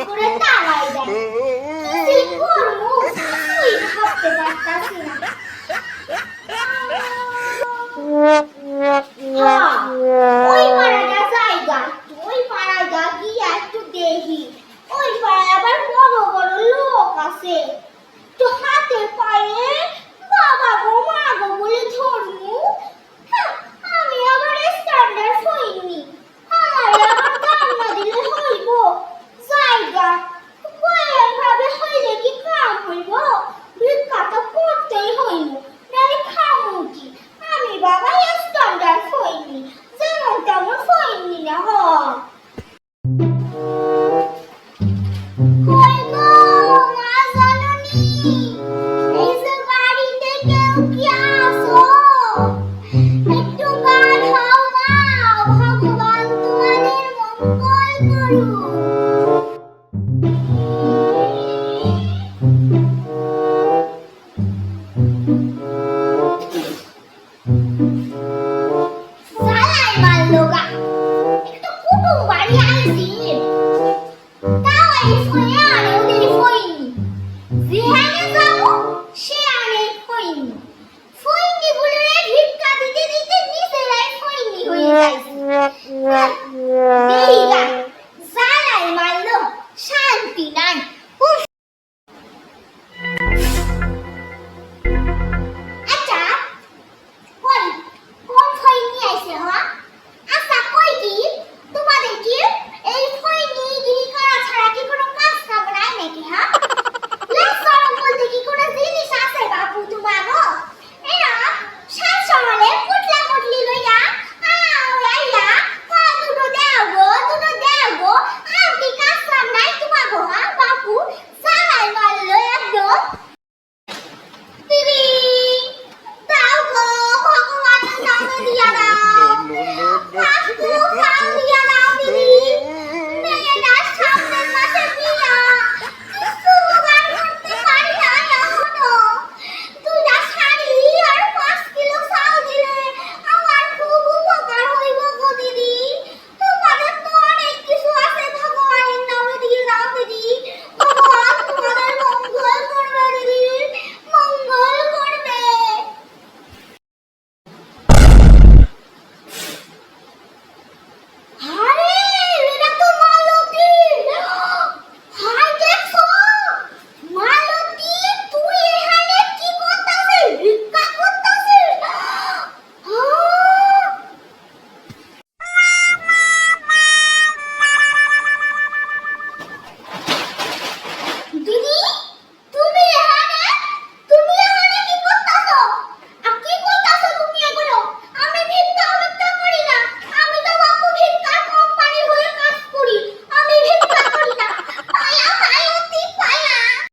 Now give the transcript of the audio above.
করে দাঁড়াই দেয় তুই করবো তুই ভাবতে পারতাস 不玩的爱情，当我的朋友，我的朋友，谁还能照顾？谁还能朋友？ফন্দিগুলোরে ভিক্ষা দিতে দিতে নিচে লাই ফন্দি হয়ে যাইছে দেইগা জালাই মারলো শান্তি নাই